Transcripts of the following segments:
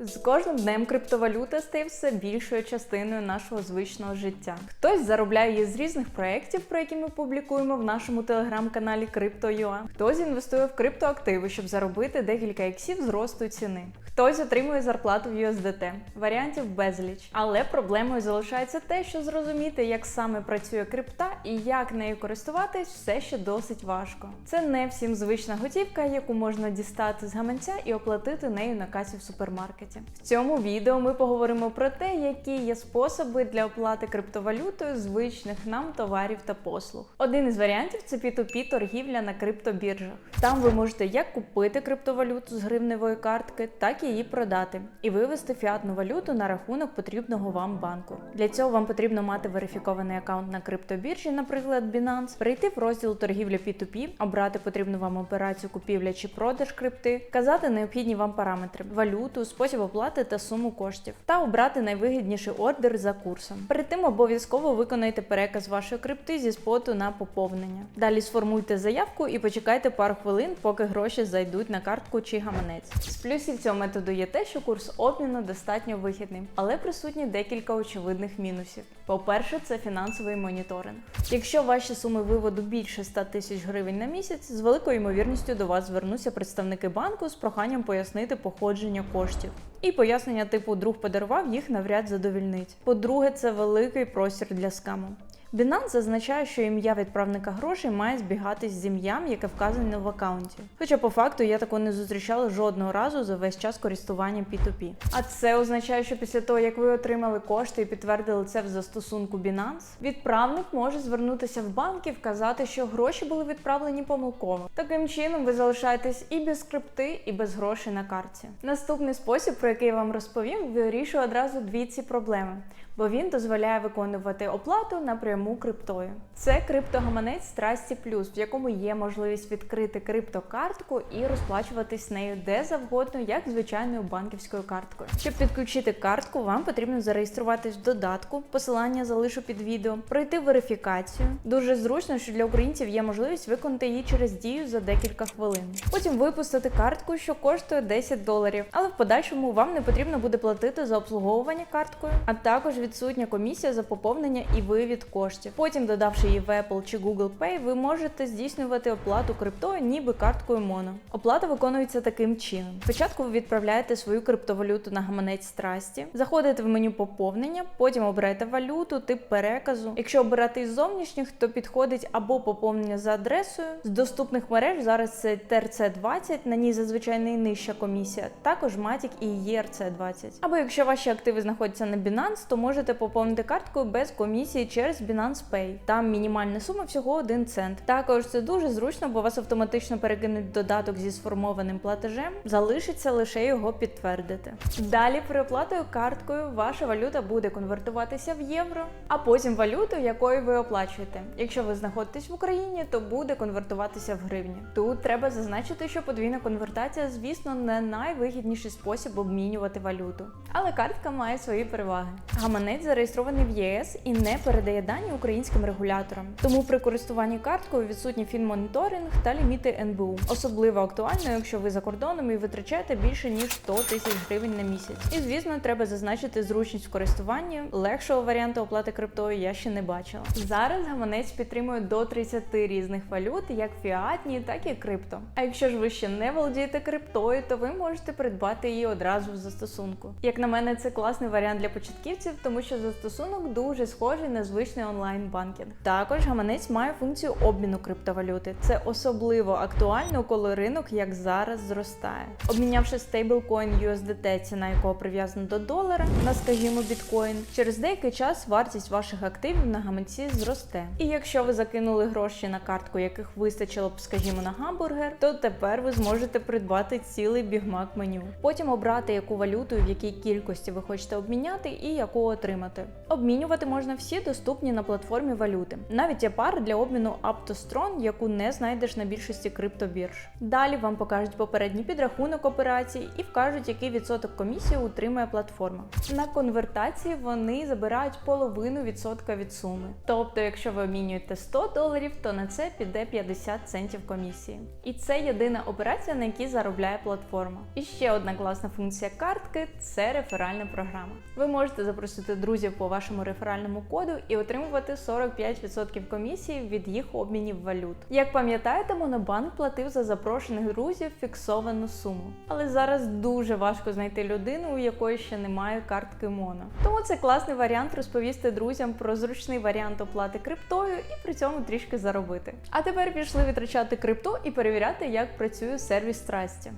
З кожним днем криптовалюта стає все більшою частиною нашого звичного життя. Хтось заробляє її з різних проєктів, про які ми публікуємо в нашому телеграм-каналі Crypto.ua. Хтось інвестує в криптоактиви, щоб заробити декілька іксів з росту ціни. Хтось отримує зарплату в USDT. Варіантів безліч. Але проблемою залишається те, що зрозуміти, як саме працює крипта і як нею користуватись, все ще досить важко. Це не всім звична готівка, яку можна дістати з гаманця і оплатити нею на касі в супермаркеті. В цьому відео ми поговоримо про те, які є способи для оплати криптовалютою звичних нам товарів та послуг. Один із варіантів це P2P торгівля на криптобіржах. Там ви можете як купити криптовалюту з гривневої картки, так і її продати і вивести фіатну валюту на рахунок потрібного вам банку. Для цього вам потрібно мати верифікований аккаунт на криптобіржі, наприклад, Binance, перейти в розділ торгівля P2P, обрати потрібну вам операцію купівля чи продаж крипти, вказати необхідні вам параметри, валюту, спосіб оплати та суму коштів, та обрати найвигідніший ордер за курсом. Перед тим обов'язково виконайте переказ вашої крипти зі споту на поповнення. Далі сформуйте заявку і почекайте пару хвилин, поки гроші зайдуть на картку чи гаманець. З плюсів цього методу є те, що курс обміну достатньо вигідний, але присутні декілька очевидних мінусів. По-перше, це фінансовий моніторинг. Якщо ваші суми виводу більше 100 тисяч гривень на місяць, з великою ймовірністю до вас звернуться представники банку з проханням пояснити походження коштів. І пояснення типу друг подарував їх навряд задовільнить. По-друге, це великий простір для скаму. Binance зазначає, що ім'я відправника грошей має збігатись з ім'ям, яке вказане в аккаунті. Хоча по факту я такого не зустрічала жодного разу за весь час користування P2P. А це означає, що після того, як ви отримали кошти і підтвердили це в застосунку Binance, відправник може звернутися в банк і вказати, що гроші були відправлені помилково. Таким чином ви залишаєтесь і без скрипти, і без грошей на картці. Наступний спосіб, про який я вам розповім, вирішує одразу дві ці проблеми бо він дозволяє виконувати оплату напряму криптою. Це криптогаманець Страсті Плюс, в якому є можливість відкрити криптокартку і розплачуватись нею де завгодно, як звичайною банківською карткою. Щоб підключити картку, вам потрібно зареєструватись в додатку. Посилання залишу під відео, пройти верифікацію. Дуже зручно, що для українців є можливість виконати її через дію за декілька хвилин. Потім випустити картку, що коштує 10 доларів, але в подальшому вам не потрібно буде платити за обслуговування карткою, а також відсутня комісія за поповнення і вивід коштів. Потім, додавши її в Apple чи Google Pay, ви можете здійснювати оплату криптою, ніби карткою Mono. Оплата виконується таким чином. Спочатку ви відправляєте свою криптовалюту на гаманець страсті, заходите в меню поповнення, потім обираєте валюту, тип переказу. Якщо обирати із зовнішніх, то підходить або поповнення за адресою. З доступних мереж зараз це TRC20, на ній зазвичай найнижча комісія, також Matic і ERC20. Або якщо ваші активи знаходяться на Binance, то можете поповнити карткою без комісії через Binance Pay. Там мінімальна сума всього 1 цент. Також це дуже зручно, бо вас автоматично перекинуть додаток зі сформованим платежем. Залишиться лише його підтвердити. Далі при оплатою карткою ваша валюта буде конвертуватися в євро, а потім валюту, якою ви оплачуєте. Якщо ви знаходитесь в Україні, то буде конвертуватися в гривні. Тут треба зазначити, що подвійна конвертація, звісно, не найвигідніший спосіб обмінювати валюту. Але картка має свої переваги. Гаманець зареєстрований в ЄС і не передає дані українським регуляторам. Тому при користуванні карткою відсутній фінмоніторинг та ліміти НБУ. Особливо актуально, якщо ви за кордоном і витрачаєте більше ніж 100 тисяч гривень на місяць. І звісно, треба зазначити зручність в користуванні. Легшого варіанту оплати криптою я ще не бачила. Зараз гаманець підтримує до 30 різних валют, як фіатні, так і крипто. А якщо ж ви ще не володієте криптою, то ви можете придбати її одразу в застосунку. Як на мене, це класний варіант для початківців, тому що застосунок дуже схожий на звичний онлайн-банкінг. Також гаманець має функцію обміну криптовалюти. Це особливо актуально, коли ринок як зараз зростає. Обмінявши стейблкоін USDT, ціна якого прив'язана до долара, на скажімо, біткоін, через деякий час вартість ваших активів на гаманці зросте. І якщо ви закинули гроші на картку, яких вистачило б, скажімо, на гамбургер, то тепер ви зможете придбати цілий бігмак меню. Потім обрати, яку валюту в якій кількості ви хочете обміняти, і яку отримати отримати. Обмінювати можна всі доступні на платформі валюти. Навіть є пари для обміну Aptostron, яку не знайдеш на більшості криптобірж. Далі вам покажуть попередній підрахунок операцій і вкажуть, який відсоток комісії утримує платформа. На конвертації вони забирають половину відсотка від суми. Тобто, якщо ви обмінюєте 100 доларів, то на це піде 50 центів комісії. І це єдина операція, на якій заробляє платформа. І ще одна класна функція картки це реферальна програма. Ви можете запросити друзів по вашому реферальному коду і отримувати 45% комісії від їх обмінів валют. Як пам'ятаєте, Монобанк платив за запрошених друзів фіксовану суму. Але зараз дуже важко знайти людину, у якої ще немає картки Моно. Тому це класний варіант розповісти друзям про зручний варіант оплати криптою і при цьому трішки заробити. А тепер пішли витрачати крипту і перевіряти, як працює сервіс Трасті.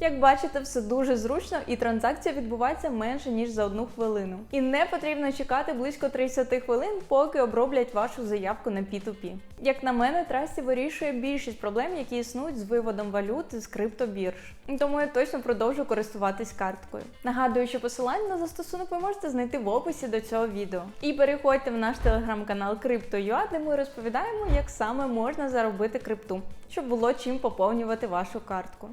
Як бачите, все дуже зручно і транзакція відбувається менше ніж за одну хвилину. І не потрібно чекати близько 30 хвилин, поки оброблять вашу заявку на P2P. Як на мене, Трасті вирішує більшість проблем, які існують з виводом валюти з криптобірж. Тому я точно продовжу користуватись карткою. Нагадую, що посилання на застосунок ви можете знайти в описі до цього відео. І переходьте в наш телеграм-канал Crypto.ua, де ми розповідаємо, як саме можна заробити крипту, щоб було чим поповнювати вашу картку.